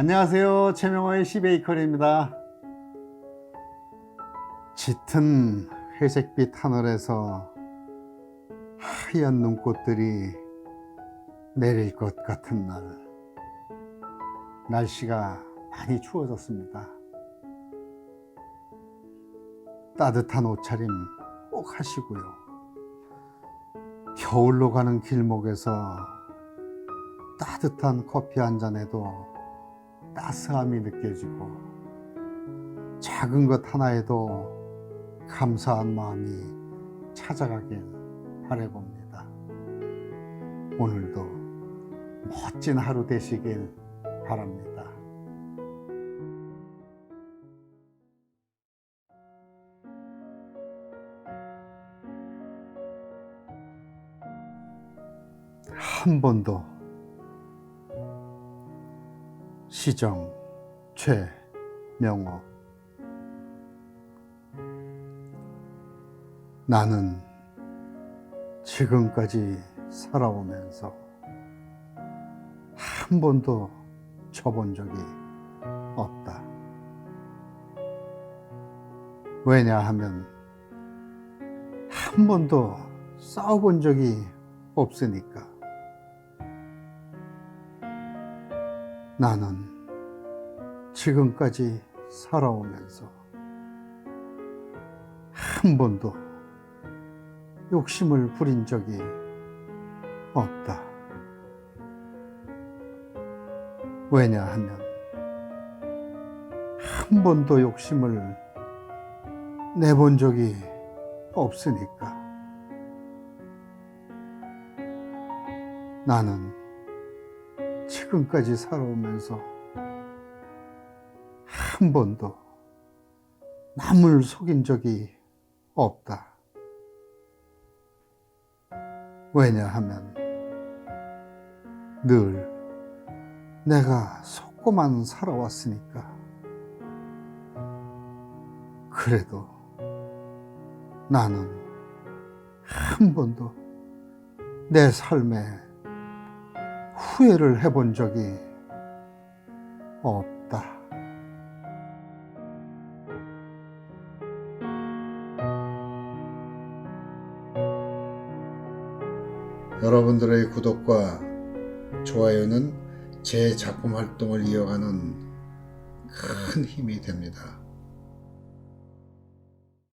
안녕하세요. 최명호의 시베이커리입니다. 짙은 회색빛 하늘에서 하얀 눈꽃들이 내릴 것 같은 날. 날씨가 많이 추워졌습니다. 따뜻한 옷차림 꼭 하시고요. 겨울로 가는 길목에서 따뜻한 커피 한 잔에도 따스함이 느껴지고 작은 것 하나에도 감사한 마음이 찾아가길 바래봅니다. 오늘도 멋진 하루 되시길 바랍니다. 한 번도 시정 최명호 나는 지금까지 살아오면서 한 번도 쳐본 적이 없다. 왜냐하면 한 번도 싸워본 적이 없으니까. 나는 지금까지 살아오면서 한 번도 욕심을 부린 적이 없다. 왜냐하면 한 번도 욕심을 내본 적이 없으니까. 나는 지금까지 살아오면서 한 번도 남을 속인 적이 없다. 왜냐하면 늘 내가 속고만 살아왔으니까. 그래도 나는 한 번도 내 삶에 후회를 해본 적이 없다. 여러분들의 구독과 좋아요는 제 작품 활동을 이어가는 큰 힘이 됩니다.